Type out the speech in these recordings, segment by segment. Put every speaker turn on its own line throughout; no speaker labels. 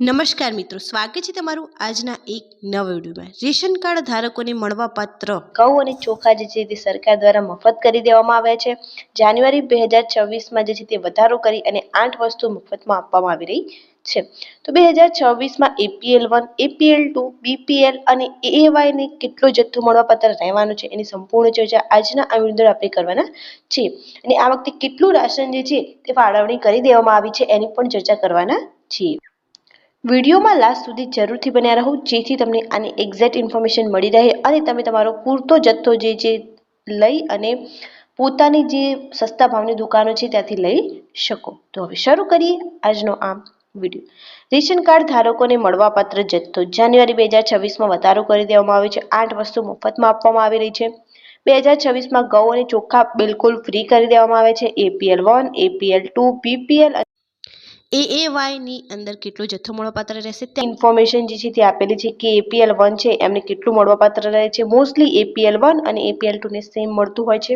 નમસ્કાર મિત્રો, સ્વાગત છે તમારું આજના એક નવા વિડીયોમાં. રેશન કાર્ડ ધારકોને મળવાપાત્ર
ઘઉં અને ચોખા જે છે તે સરકાર દ્વારા મફત કરી દેવામાં આવ્યા છે. જાન્યુઆરી બે હજાર છવ્વીસમાં જે છે તે વધારો કરી અને આઠ વસ્તુ મફતમાં આપવામાં આવી રહી છે. તો બે હજાર છવ્વીસમાં APL one, APL two, BPL અને એએવાયને કેટલો જથ્થો મળવાપાત્ર રહેવાનો છે એની સંપૂર્ણ ચર્ચા આજના આ વીડિયો આપણે કરવાના છે અને આ વખતે કેટલું રાશન જે છે તે ફાળવણી કરી દેવામાં આવી છે એની પણ ચર્ચા કરવાના છીએ. વિડીયોમાં લાસ્ટ સુધી જરૂરથી બન્યા રહો, જેથી તમને આની એક્ઝેક્ટ ઇન્ફોર્મેશન મળી રહે અને તમે તમારો પૂરતો જથ્થો જે જે લઈ અને પોતાની જે સસ્તા ભાવની દુકાનો છે ત્યાંથી લઈ શકો. તો હવે શરૂ કરીએ આજનો આ વીડિયો. રેશન કાર્ડ ધારકોને મળવાપાત્ર જથ્થો. જાન્યુઆરી બે હજાર છવ્વીસમાં વધારો કરી દેવામાં આવ્યો છે. આઠ વસ્તુ મફતમાં આપવામાં આવી રહી છે. બે હજાર છવ્વીસમાં ઘઉં અને ચોખા બિલકુલ ફ્રી કરી દેવામાં આવે છે. APL one APL two BPL
એએવાયની અંદર કેટલો જથ્થો મળવાપાત્ર રહેશે તે
ઇન્ફોર્મેશન જે છે તે આપેલી છે કે એપીએલ વન છે, એમને કેટલું મળવાપાત્ર રહે છે મોસ્ટલી એપીએલ વન અને એપીએલ ટુ ને સેમ મળતું હોય છે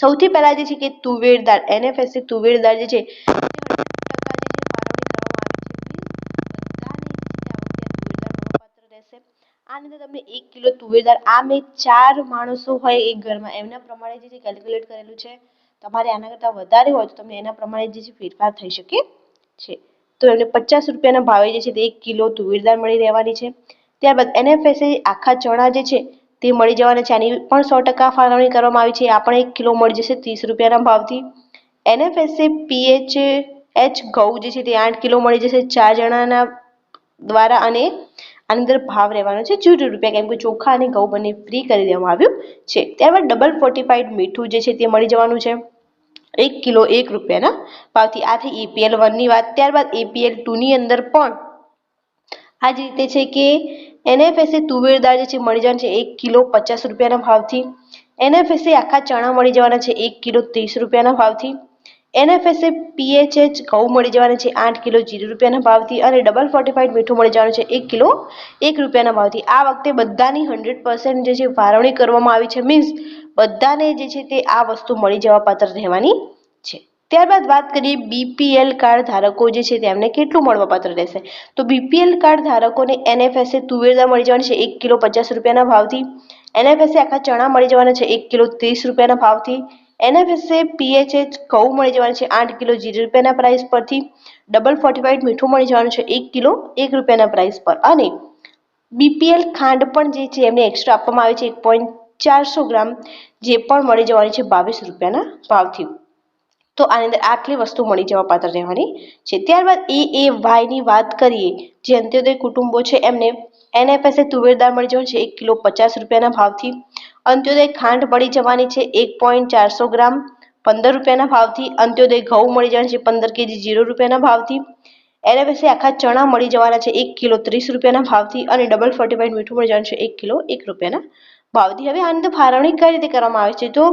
સૌથી પહેલા જે છે કે તુવેર દાળ એનએફએસસી તુવેર દાળ જે છે, તે 100% જે ફાળવણી કરવામાં આવી છે. Please બધાને જે છે તે આ વખતે આ તુવેર દાળ મળવાપાત્ર રહેશે. આની અંદર એક કિલો તુવેર આ મેં ચાર માણસો હોય એક ઘરમાં, એમના પ્રમાણે જે કેલ્ક્યુલેટ કરેલું છે તમારે આના કરતાં વધારે હોય તો તમને એના પ્રમાણે જે છે ફેરફાર થઈ શકે છે. તો એમને પચાસ રૂપિયાના ભાવે જે છે તે એક કિલો તુવેર દાળ મળી રહેવાની છે. ત્યારબાદ એનએફએસએ આખા ચણા જે છે તે મળી જવાના છે. આની પણ સો ટકા ફાળવણી કરવામાં આવી છે. આ પણ એક કિલો મળી જશે ત્રીસ રૂપિયાના ભાવથી. એનએફએસએ પીએચ એચ ઘઉં જે છે તે આઠ કિલો મળી જશે ચાર જણાના દ્વારા અને આની અંદર ભાવ રહેવાનો છે જીરો રૂપિયા કેમ કે ચોખા અને ઘઉં બંને ફ્રી કરી દેવામાં આવ્યું છે. ત્યારબાદ ડબલ ફોર્ટિફાઈડ મીઠું જે છે તે મળી જવાનું છે. એક કિલો એક રૂપિયાના ભાવથી આ થઈ એપીએલ વનની વાત. ત્યારબાદ એપીએલ ટુની અંદર પણ આ જ રીતે છે કે એનએફએસએ તુવેર દાળ જે છે મળી જવાની છે એક કિલો પચાસ રૂપિયાના ભાવથી. એનએફએસએ આખા ચણા મળી જવાના છે એક કિલો ત્રીસ રૂપિયાના ભાવથી. એનએફએસએ પીએચએચ ઘઉં મળી જવાના છે આઠ કિલો, જીરો રૂપિયાના ભાવથી અને ડબલ ફોર્ટિફાઈડ મીઠું મળી જવાનું છે એક કિલો, એક રૂપિયાના ભાવથી. આ વખતે બધાની હંડ્રેડ પર્સન્ટ જે છે ફાળવણી કરવામાં આવી છે. મીન્સ બધાને જે છે તે આ વસ્તુ મળી જવા પાત્ર રહેવાની છે. ત્યારબાદ વાત કરીએ બીપીએલ કાર્ડ ધારકો જે છે તેમને કેટલું મળવાપાત્ર રહેશે? તો બીપીએલ કાર્ડ ધારકોને એનએફએસએ તુવેરદા મળી જવાની છે એક કિલો પચાસ રૂપિયાના ભાવથી. એનએફએસએ આખા ચણા મળી જવાના છે એક કિલો ત્રીસ રૂપિયાના ભાવથી. એનએફએસએ પીએચએચ ઘઉં મળી જવાનું છે આઠ કિલો જીરો રૂપિયાના પ્રાઇસ પરથી. ડબલ ફોર્ટીફાઈડ મીઠું મળી જવાનું છે એક કિલો એક રૂપિયાના પ્રાઇસ પર. અને બીપીએલ ખાંડ પણ જે છે એમને એક્સ્ટ્રા આપવામાં આવે છે એક પોઈન્ટ ચારસો ગ્રામ, જે પણ મળી જવાની છે બાવીસ રૂપિયાના ભાવથી. તો આની અંદર આટલી વસ્તુ મળી જવા પાત્ર રહેવાની છે. ત્યારબાદ એ એ વાયની વાત કરીએ, જે અંત્યોદય કુટુંબો છે, એમને એનએફએસએ તુવેર દાળ મળી જવાની છે, એક કિલો પચાસ રૂપિયાના ભાવથી. અંત્યોદય ખાંડ મળી જવાની છે, એક પોઈન્ટ ચારસો ગ્રામ પંદર રૂપિયાના ભાવથી. અંત્યોદય ઘઉં મળી જવાની છે, પંદર કેજી જીરો રૂપિયાના ભાવથી. એનએફએસએ આખા ચણા મળી જવાના છે, એક કિલો ત્રીસ રૂપિયાના ભાવથી. અને ડબલ ફોર્ટીફાઈડ મીઠું મળી જવાનું છે, એક કિલો એક રૂપિયાના ભાવથી હવે આની અંદર ફાળવણી કઈ રીતે કરવામાં આવે છે? તો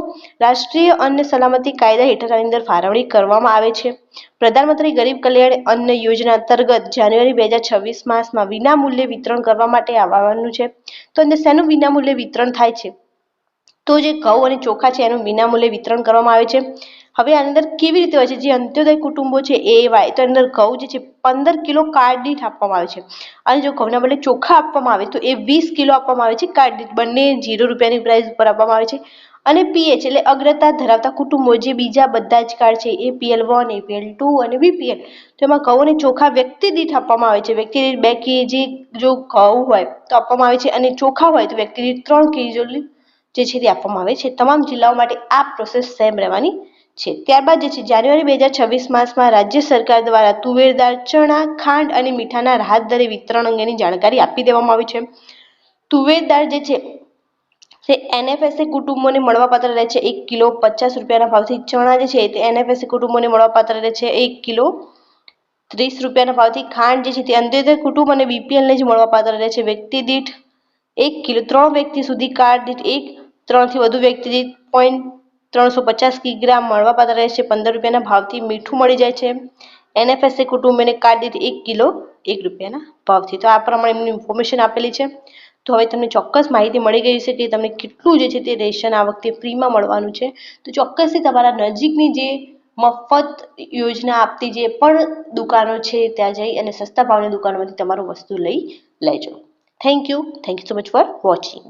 રાષ્ટ્રીય અન્ન સલામતી કાયદા હેઠળ આની અંદર ફાળવણી કરવામાં આવે છે. પ્રધાનમંત્રી ગરીબ કલ્યાણ અન્ન યોજના અંતર્ગત જાન્યુઆરી બે હજાર છવ્વીસ માસમાં વિનામૂલ્યે વિતરણ કરવા માટે આવવાનું છે. તો અંદર શેનું વિનામૂલ્યે વિતરણ થાય છે? તો જે ઘઉં અને ચોખા છે એનું વિનામૂલ્યે વિતરણ કરવામાં આવે છે. હવે અંદર કેવી રીતે હોય છે? જે અંત્યોદય કુટુંબો છે, એ વાય, તો અંદર ઘઉં જે છે, પંદર કિલો કાર્ડ દીઠ આપવામાં આવે છે. અને જો ઘઉંના બદલે ચોખા આપવામાં આવે, તો એ વીસ કિલો આપવામાં આવે છે કાર્ડ બંને જીરો રૂપિયાની પ્રાઇસ ઉપર આપવામાં આવે છે. અને પીએચ એટલે અગ્રતા ધરાવતા કુટુંબો જે બીજા બધા જ કાર્ડ છે, A PL one APL two અને બીપીએલ તો એમાં ઘઉં અને ચોખા વ્યક્તિ દીઠ આપવામાં આવે છે. વ્યક્તિ દીઠ બે કેજી જો ઘઉં હોય, તો આપવામાં આવે છે. અને ચોખા હોય, તો વ્યક્તિ દીઠ ત્રણ કેજી જે છે તે આપવામાં આવે છે. તમામ જિલ્લાઓ માટે આ પ્રોસેસ સેમ રહેવાની છે. ત્યારબાદ જે છે, જાન્યુઆરી બે હજાર છવ્વીસ માસમાં રાજ્ય સરકાર દ્વારા તુવેરદાળ ચણા, ખાંડ અને મીઠાના રાહત દરે વિતરણ અંગેની જાણકારી આપી દેવામાં આવી છે. તુવેર દાળ જે છે, તે એનએફએસએ કુટુંબોને મળવાપાત્ર રહે છે એક કિલો પચાસ રૂપિયાના ભાવથી. ચણા જે છે, તે એનએફએસએ કુટુંબોને મળવાપાત્ર રહે છે એક કિલો ત્રીસ રૂપિયાના ભાવથી. ખાંડ જે છે, તે અંત્યોદય કુટુંબ અને બીપીએલને જ મળવાપાત્ર રહે છે. વ્યક્તિ દીઠ એક કિલો ત્રણ વ્યક્તિ સુધી કાર્ડ દીઠ એક ત્રણથી વધુ વ્યક્તિ દીઠ પોઈન્ટ ત્રણસો પચાસ કિગ્રામ મળવાપાત્ર રહે છે પંદર રૂપિયાના ભાવથી મીઠું મળી જાય છે. એનએફએસએ કુટુંબોને કાર્ડ દીઠ એક કિલો એક રૂપિયાના ભાવથી. તો આ પ્રમાણે એમની ઇન્ફોર્મેશન આપેલી છે. તો હવે તમને ચોક્કસ માહિતી મળી ગઈ છે કે તમને કેટલું જે છે તે રેશન આ વખતે ફ્રીમાં મળવાનું છે. તો ચોક્કસથી તમારા નજીકની જે મફત યોજના આપતી જે પણ દુકાનો છે ત્યાં જઈ અને સસ્તા ભાવની દુકાનોમાંથી તમારું વસ્તુ લઈ લેજો. Thank you thank you so much for watching